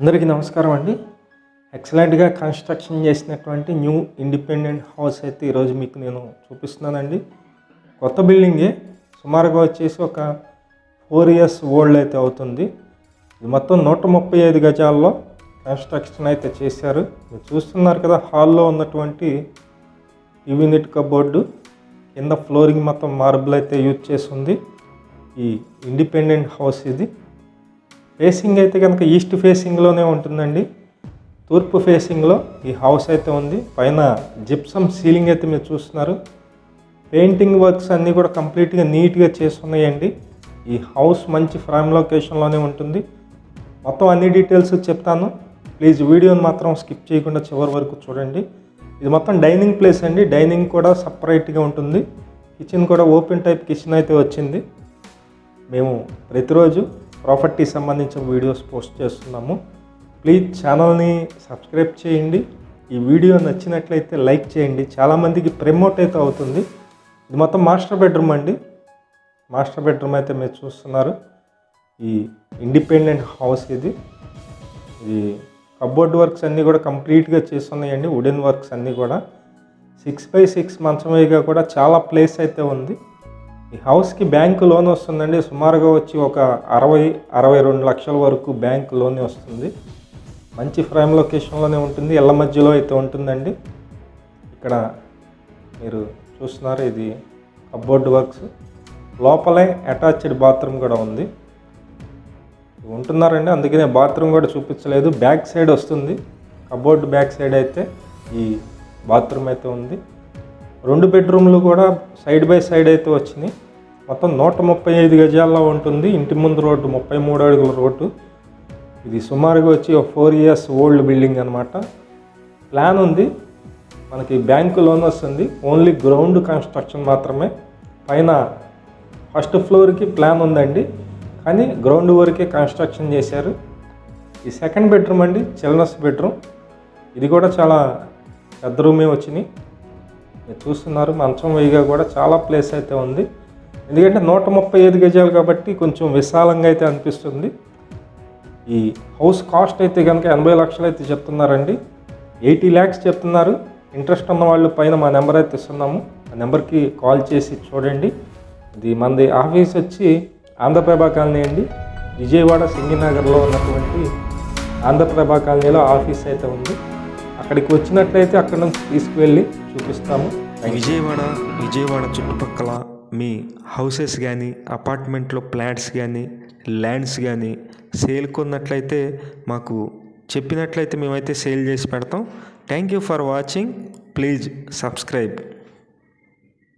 అందరికీ నమస్కారం అండి. ఎక్సలెంట్గా కన్స్ట్రక్షన్ చేసినటువంటి న్యూ ఇండిపెండెంట్ హౌస్ అయితే ఈరోజు మీకు నేను చూపిస్తున్నానండి. కొత్త బిల్డింగే. సుమారుగా వచ్చేసి ఒక ఫోర్ ఇయర్స్ ఓల్డ్ అయితే అవుతుంది. ఇది మొత్తం నూట ముప్పై ఐదు గజాల్లో కన్స్ట్రక్షన్ అయితే చేశారు. మీరు చూస్తున్నారు కదా హాల్లో ఉన్నటువంటి యూనిట్ కబోర్డు. కింద ఫ్లోరింగ్ మొత్తం మార్బుల్ అయితే యూజ్ చేసి ఉంది. ఈ ఇండిపెండెంట్ హౌస్ ఇది. ఫేసింగ్ అయితే కనుక ఈస్ట్ ఫేసింగ్లోనే ఉంటుందండి. తూర్పు ఫేసింగ్లో ఈ హౌస్ అయితే ఉంది. పైన జిప్సమ్ సీలింగ్ అయితే మీరు చూస్తున్నారు. పెయింటింగ్ వర్క్స్ అన్నీ కూడా కంప్లీట్గా నీట్గా చేస్తున్నాయండి ఈ హౌస్ మంచి ప్రైమ్ లొకేషన్లోనే ఉంటుంది. మొత్తం అన్ని డీటెయిల్స్ చెప్తాను. ప్లీజ్ వీడియోని మాత్రం స్కిప్ చేయకుండా చివరి వరకు చూడండి. ఇది మొత్తం డైనింగ్ ప్లేస్ అండి. డైనింగ్ కూడా సపరేట్గా ఉంటుంది. కిచెన్ కూడా ఓపెన్ టైప్ కిచెన్ అయితే వచ్చింది. మేము ప్రతిరోజు ప్రాపర్టీ సంబంధించిన వీడియోస్ పోస్ట్ చేస్తున్నాము. ప్లీజ్ ఛానల్ని సబ్స్క్రైబ్ చేయండి. ఈ వీడియో నచ్చినట్లయితే లైక్ చేయండి. చాలామందికి ప్రమోట్ అయితే అవుతుంది. ఇది మొత్తం మాస్టర్ బెడ్రూమ్ అండి. మాస్టర్ బెడ్రూమ్ అయితే మీరు చూస్తున్నారు. ఈ ఇండిపెండెంట్ హౌస్ ఇది. ఇది కబోర్డ్ వర్క్స్ అన్నీ కూడా కంప్లీట్గా చేస్తున్నాయండి. వుడెన్ వర్క్స్ అన్నీ కూడా. సిక్స్ బై సిక్స్ మంచమేగా కూడా చాలా ప్లేస్ అయితే ఉంది. ఈ హౌస్కి బ్యాంకు లోన్ వస్తుందండి. సుమారుగా వచ్చి ఒక అరవై అరవై రెండు లక్షల వరకు బ్యాంక్ లోన్ వస్తుంది. మంచి ప్రైమ్ లొకేషన్లోనే ఉంటుంది. ఎల్ల మధ్యలో అయితే ఉంటుందండి. ఇక్కడ మీరు చూస్తున్నారు ఇది కబోర్డ్ వర్క్స్. లోపలే అటాచ్డ్ బాత్రూమ్ కూడా ఉంది. ఉంటున్నారండి. అందుకనే బాత్రూమ్ కూడా చూపించలేదు. బ్యాక్ సైడ్ వస్తుంది. కబోర్డ్ బ్యాక్ సైడ్ అయితే ఈ బాత్రూమ్ అయితే ఉంది. రెండు బెడ్రూమ్లు కూడా సైడ్ బై సైడ్ అయితే వచ్చినాయి. మొత్తం నూట ముప్పై ఐదు గజాల్లో ఉంటుంది. ఇంటి ముందు రోడ్డు ముప్పై మూడు అడుగుల రోడ్డు. ఇది సుమారుగా వచ్చి ఒక ఫోర్ ఇయర్స్ ఓల్డ్ బిల్డింగ్ అనమాట ప్లాన్ ఉంది. మనకి బ్యాంకు లోన్ వస్తుంది. ఓన్లీ గ్రౌండ్ కన్స్ట్రక్షన్ మాత్రమే. పైన ఫస్ట్ ఫ్లోర్కి ప్లాన్ ఉందండి. కానీ గ్రౌండ్ వరకే కన్స్ట్రక్షన్ చేశారు. ఈ సెకండ్ బెడ్రూమ్ అండి చిల్డ్రన్స్ బెడ్రూమ్. ఇది కూడా చాలా పెద్ద రూమే వచ్చినాయి. మీరు చూస్తున్నారు మంచం వేయిగా కూడా చాలా ప్లేస్ అయితే ఉంది. ఎందుకంటే నూట ముప్పై ఐదు గజాలు కాబట్టి కొంచెం విశాలంగా అయితే అనిపిస్తుంది. ఈ హౌస్ కాస్ట్ అయితే కనుక ఎనభై లక్షలు అయితే చెప్తున్నారండి. ఎయిటీ ల్యాక్స్ చెప్తున్నారు. ఇంట్రెస్ట్ ఉన్న వాళ్ళు పైన మా నెంబర్ అయితే ఇస్తున్నాము. ఆ నెంబర్కి కాల్ చేసి చూడండి. ఇది మనది ఆఫీస్ వచ్చి ఆంధ్రప్రభ కాలనీ అండి. విజయవాడ సింగినగర్లో ఉన్నటువంటి ఆంధ్రప్రభ కాలనీలో ఆఫీస్ అయితే ఉంది. అక్కడికి వచ్చినట్లయితే అక్కడ నుంచి తీసుకువెళ్ళి చూపిస్తాము. విజయవాడ విజయవాడ చుట్టుపక్కల మీ హౌసెస్ కానీ అపార్ట్మెంట్లో ఫ్లాట్స్ కానీ ల్యాండ్స్ కానీ సేల్ కొన్నట్లయితే మాకు చెప్పినట్లయితే మేమైతే సేల్ చేసి పెడతాం. Thank you for watching please subscribe